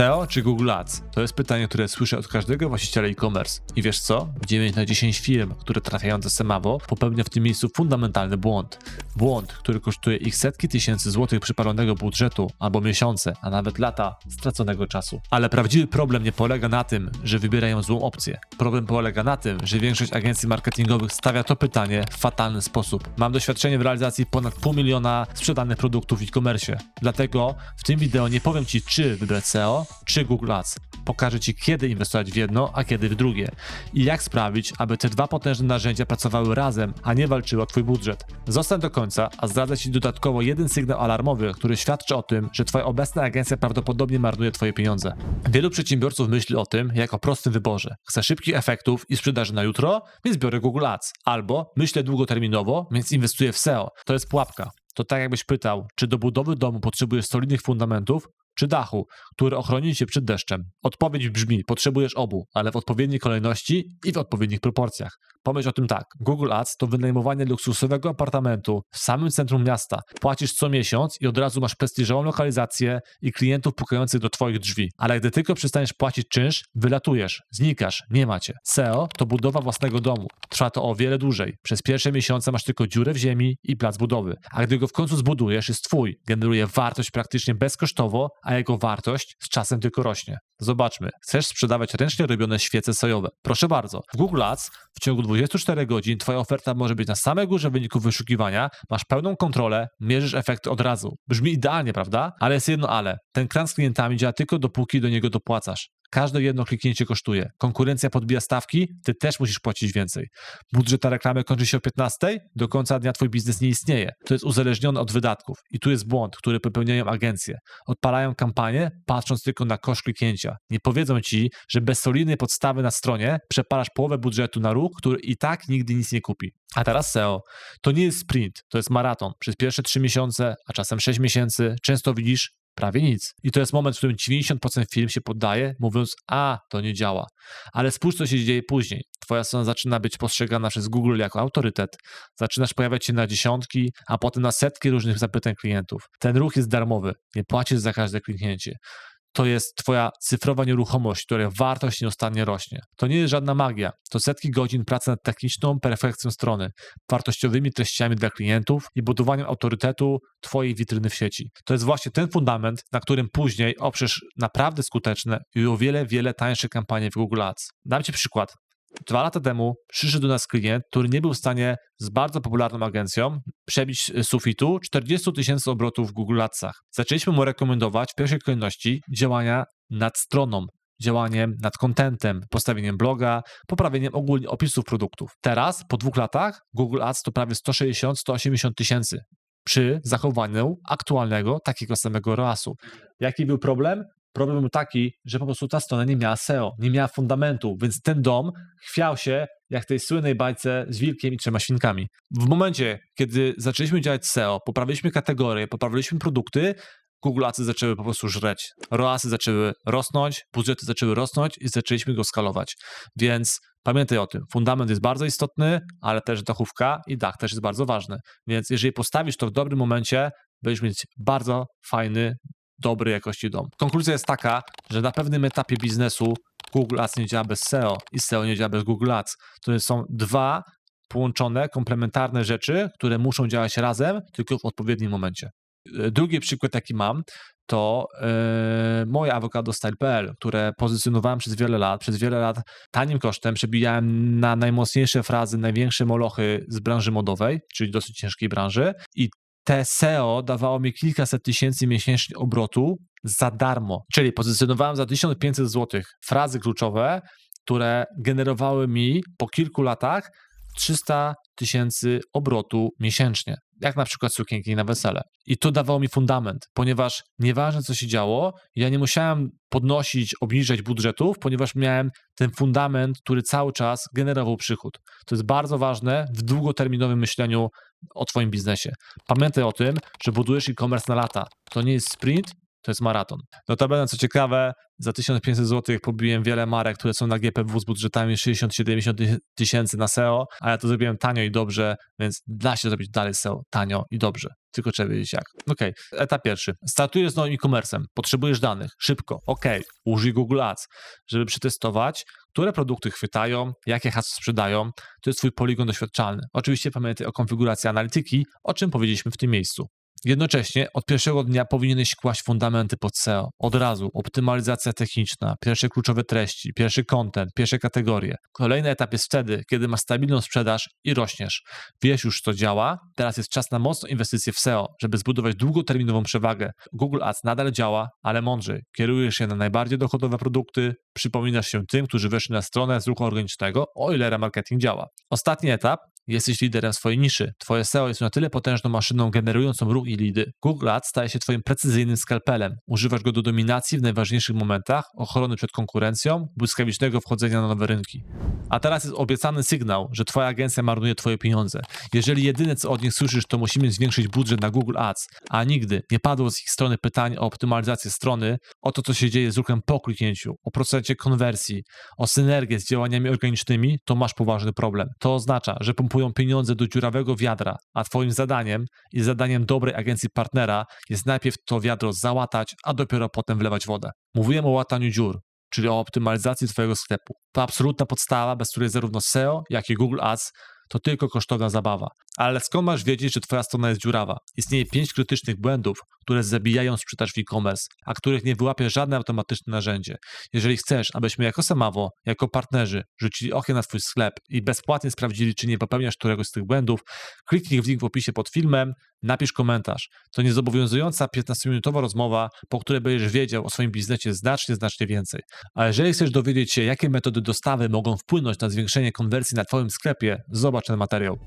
SEO czy Google Ads? To jest pytanie, które słyszę od każdego właściciela e-commerce. I wiesz co? 9 na 10 firm, które trafiają do Semawo, popełnia w tym miejscu fundamentalny błąd. Błąd, który kosztuje ich setki tysięcy złotych przypalonego budżetu, albo miesiące, a nawet lata straconego czasu. Ale prawdziwy problem nie polega na tym, że wybierają złą opcję. Problem polega na tym, że większość agencji marketingowych stawia to pytanie w fatalny sposób. Mam doświadczenie w realizacji ponad pół miliona sprzedanych produktów w e-commerce. Dlatego w tym wideo nie powiem Ci, czy wybrać SEO, czy Google Ads. Pokażę Ci, kiedy inwestować w jedno, a kiedy w drugie. I jak sprawić, aby te dwa potężne narzędzia pracowały razem, a nie walczyły o Twój budżet. Zostań do końca, a zdradzę Ci dodatkowo jeden sygnał alarmowy, który świadczy o tym, że Twoja obecna agencja prawdopodobnie marnuje Twoje pieniądze. Wielu przedsiębiorców myśli o tym jak o prostym wyborze. Chcę szybkich efektów i sprzedaży na jutro, więc biorę Google Ads. Albo myślę długoterminowo, więc inwestuję w SEO. To jest pułapka. To tak jakbyś pytał, czy do budowy domu potrzebujesz solidnych fundamentów, czy dachu, który ochroni cię przed deszczem? Odpowiedź brzmi: potrzebujesz obu, ale w odpowiedniej kolejności i w odpowiednich proporcjach. Pomyśl o tym tak: Google Ads to wynajmowanie luksusowego apartamentu w samym centrum miasta. Płacisz co miesiąc i od razu masz prestiżową lokalizację i klientów pukających do Twoich drzwi. Ale gdy tylko przestaniesz płacić czynsz, wylatujesz, znikasz, nie macie. SEO to budowa własnego domu. Trwa to o wiele dłużej. Przez pierwsze miesiące masz tylko dziurę w ziemi i plac budowy. A gdy go w końcu zbudujesz, jest Twój. Generuje wartość praktycznie bezkosztowo, a jego wartość z czasem tylko rośnie. Zobaczmy. Chcesz sprzedawać ręcznie robione świece sojowe? Proszę bardzo. W Google Ads w ciągu 24 godzin Twoja oferta może być na samej górze wyników wyszukiwania, masz pełną kontrolę, mierzysz efekty od razu. Brzmi idealnie, prawda? Ale jest jedno ale. Ten kran z klientami działa tylko dopóki do niego dopłacasz. Każde jedno kliknięcie kosztuje. Konkurencja podbija stawki, ty też musisz płacić więcej. Budżet na reklamę kończy się o 15, do końca dnia twój biznes nie istnieje. To jest uzależnione od wydatków. I tu jest błąd, który popełniają agencje. Odpalają kampanię, patrząc tylko na koszt kliknięcia. Nie powiedzą ci, że bez solidnej podstawy na stronie przepalasz połowę budżetu na ruch, który i tak nigdy nic nie kupi. A teraz SEO. To nie jest sprint, to jest maraton. Przez pierwsze 3 miesiące, a czasem 6 miesięcy, często widzisz prawie nic. I to jest moment, w którym 90% firm się poddaje, mówiąc, a, to nie działa. Ale spójrz, co się dzieje później. Twoja strona zaczyna być postrzegana przez Google jako autorytet, zaczynasz pojawiać się na dziesiątki, a potem na setki różnych zapytań klientów. Ten ruch jest darmowy, nie płacisz za każde kliknięcie. To jest Twoja cyfrowa nieruchomość, której wartość nieustannie rośnie. To nie jest żadna magia. To setki godzin pracy nad techniczną perfekcją strony, wartościowymi treściami dla klientów i budowaniem autorytetu Twojej witryny w sieci. To jest właśnie ten fundament, na którym później oprzesz naprawdę skuteczne i o wiele, wiele tańsze kampanie w Google Ads. Dam Ci przykład. Dwa lata temu przyszedł do nas klient, który nie był w stanie z bardzo popularną agencją przebić sufitu 40 tysięcy obrotów w Google Adsach. Zaczęliśmy mu rekomendować w pierwszej kolejności działania nad stroną, działaniem nad contentem, postawieniem bloga, poprawieniem ogólnie opisów produktów. Teraz, po dwóch latach, Google Ads to prawie 160-180 tysięcy przy zachowaniu aktualnego takiego samego ROAS-u. Jaki był problem? Problem był taki, że po prostu ta strona nie miała SEO, nie miała fundamentu, więc ten dom chwiał się jak tej słynnej bajce z wilkiem i trzema świnkami. W momencie, kiedy zaczęliśmy działać SEO, poprawiliśmy kategorie, poprawiliśmy produkty, Google Adsy zaczęły po prostu żreć. ROASy zaczęły rosnąć, budżety zaczęły rosnąć i zaczęliśmy go skalować. Więc pamiętaj o tym. Fundament jest bardzo istotny, ale też dachówka i dach też jest bardzo ważny. Więc jeżeli postawisz to w dobrym momencie, będziesz mieć bardzo fajny, dobrej jakości dom. Konkluzja jest taka, że na pewnym etapie biznesu Google Ads nie działa bez SEO i SEO nie działa bez Google Ads. To są dwa połączone, komplementarne rzeczy, które muszą działać razem, tylko w odpowiednim momencie. E, Drugi przykład, jaki mam, to yy, moje awokadostyle.pl, które pozycjonowałem przez wiele lat. Przez wiele lat tanim kosztem przebijałem na najmocniejsze frazy, największe molochy z branży modowej, czyli dosyć ciężkiej branży i te SEO dawało mi kilkaset tysięcy miesięcznie obrotu za darmo. Czyli pozycjonowałem za 1500 zł frazy kluczowe, które generowały mi po kilku latach 300 tysięcy obrotu miesięcznie. Jak na przykład sukienki na wesele. I to dawało mi fundament, ponieważ nieważne co się działo, ja nie musiałem podnosić, obniżać budżetów, ponieważ miałem ten fundament, który cały czas generował przychód. To jest bardzo ważne w długoterminowym myśleniu o Twoim biznesie. Pamiętaj o tym, że budujesz e-commerce na lata. To nie jest sprint, To jest maraton. Notabene, co ciekawe, za 1500 zł pobiłem wiele marek, które są na GPW z budżetami 60-70 ty- tysięcy na SEO, a ja to zrobiłem tanio i dobrze, więc da się zrobić dalej SEO tanio i dobrze. Tylko trzeba wiedzieć jak. Okej, etap pierwszy. Startujesz z nowym e-commerce'em. Potrzebujesz danych. Szybko. Okej, użyj Google Ads, żeby przetestować, które produkty chwytają, jakie hasła sprzedają. To jest twój poligon doświadczalny. Oczywiście pamiętaj o konfiguracji analityki, o czym powiedzieliśmy w tym miejscu. Jednocześnie od pierwszego dnia powinieneś kłaść fundamenty pod SEO. Od razu optymalizacja techniczna, pierwsze kluczowe treści, pierwszy content, pierwsze kategorie. Kolejny etap jest wtedy, kiedy masz stabilną sprzedaż i rośniesz. Wiesz już, co działa, teraz jest czas na mocną inwestycję w SEO, żeby zbudować długoterminową przewagę. Google Ads nadal działa, ale mądrzej. Kierujesz się na najbardziej dochodowe produkty, przypominasz się tym, którzy weszli na stronę z ruchu organicznego, o ile remarketing działa. Ostatni etap Jesteś liderem swojej niszy. Twoje SEO jest na tyle potężną maszyną generującą ruch i lidy. Google Ads staje się twoim precyzyjnym skalpelem. Używasz go do dominacji w najważniejszych momentach, ochrony przed konkurencją, błyskawicznego wchodzenia na nowe rynki. A teraz jest obiecany sygnał, że twoja agencja marnuje twoje pieniądze. Jeżeli jedyne co od nich słyszysz, to musimy zwiększyć budżet na Google Ads, a nigdy nie padło z ich strony pytań o optymalizację strony, o to co się dzieje z ruchem po kliknięciu, o procencie konwersji, o synergię z działaniami organicznymi, to masz poważny problem. To oznacza, że pompują pieniądze do dziurawego wiadra, a twoim zadaniem i zadaniem dobrej agencji partnera jest najpierw to wiadro załatać, a dopiero potem wlewać wodę. Mówiłem o łataniu dziur, czyli o optymalizacji twojego sklepu. To absolutna podstawa, bez której zarówno SEO, jak i Google Ads to tylko kosztowna zabawa. Ale skąd masz wiedzieć, że twoja strona jest dziurawa? Istnieje pięć krytycznych błędów, które zabijają sprzedaż w e-commerce, a których nie wyłapie żadne automatyczne narzędzie. Jeżeli chcesz, abyśmy jako Samawo, jako partnerzy rzucili okiem na twój sklep i bezpłatnie sprawdzili, czy nie popełniasz któregoś z tych błędów, kliknij w link w opisie pod filmem, napisz komentarz. To niezobowiązująca 15-minutowa rozmowa, po której będziesz wiedział o swoim biznesie znacznie, znacznie więcej. A jeżeli chcesz dowiedzieć się, jakie metody dostawy mogą wpłynąć na zwiększenie konwersji na Twoim sklepie, zobacz ten materiał.